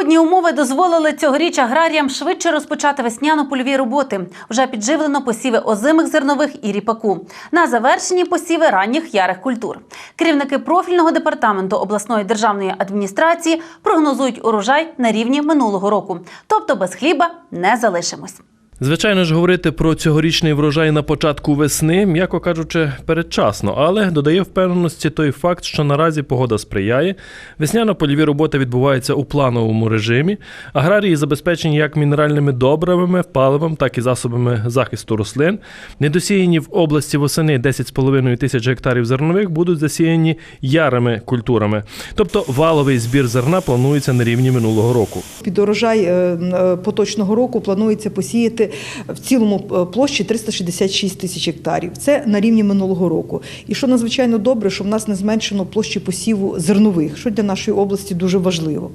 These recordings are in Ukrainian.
Погодні умови дозволили цьогоріч аграріям швидше розпочати весняно-польові роботи. Вже підживлено посіви озимих зернових і ріпаку. На завершенні посіви ранніх ярих культур. Керівники профільного департаменту обласної державної адміністрації прогнозують урожай на рівні минулого року. Тобто без хліба не залишимось. Звичайно ж, говорити про цьогорічний врожай на початку весни, м'яко кажучи, передчасно, але додає впевненості той факт, що наразі погода сприяє. Весняно-польові роботи відбуваються у плановому режимі. Аграрії забезпечені як мінеральними добривами, паливом, так і засобами захисту рослин. Недосіяні в області восени 10,5 тисяч гектарів зернових будуть засіяні ярими культурами. Тобто валовий збір зерна планується на рівні минулого року. Під урожай е, е, поточного року планується посіяти в цілому е, площі 366 тисяч гектарів. Це на рівні минулого року. І що надзвичайно добре, що в нас не зменшено площі посіву зернових, що для нашої області дуже важливо.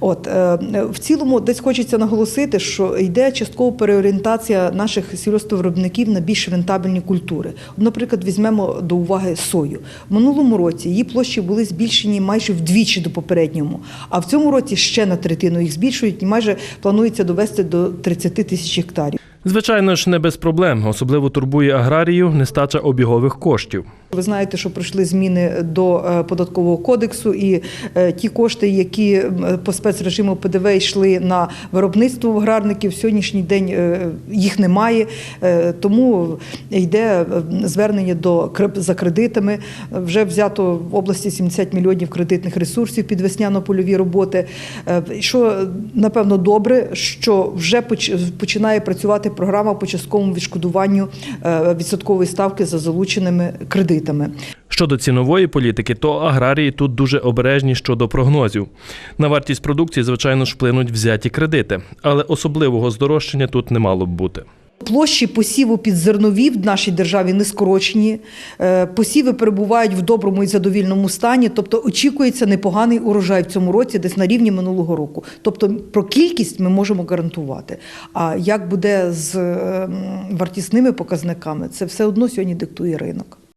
От е, в цілому, десь хочеться наголосити, що йде часткова переорієнтація наших сільгоспвиробників на більш рентабельні культури. Наприклад, візьмемо до уваги сою. В минулому році її площі були збільшені майже вдвічі до попереднього, а в цьому році ще на третину їх збільшують і майже планується довести до 30 тисяч гектарів. Звичайно ж, не без проблем. Особливо турбує аграрію нестача обігових коштів. Ви знаєте, що пройшли зміни до е, податкового кодексу, і е, ті кошти, які по спецрежиму ПДВ йшли на виробництво аграрників, в сьогоднішній день е, їх немає. Тому йде звернення до за кредитами. Вже взято в області 70 мільйонів кредитних ресурсів під весняно-польові роботи. Що напевно добре, що вже поч- починає працювати програма по частковому відшкодуванню відсоткової ставки за залученими кредитами. Щодо цінової політики, то аграрії тут дуже обережні щодо прогнозів. На вартість продукції, звичайно ж, вплинуть взяті кредити, але особливого здорожчання тут не мало б бути. Площі посіву під зернові в нашій державі не скорочені. Е, Посіви перебувають в доброму і задовільному стані, тобто очікується непоганий урожай в цьому році, десь на рівні минулого року. Тобто про кількість ми можемо гарантувати. А як буде з е, вартісними показниками, це все одно сьогодні диктує ринок.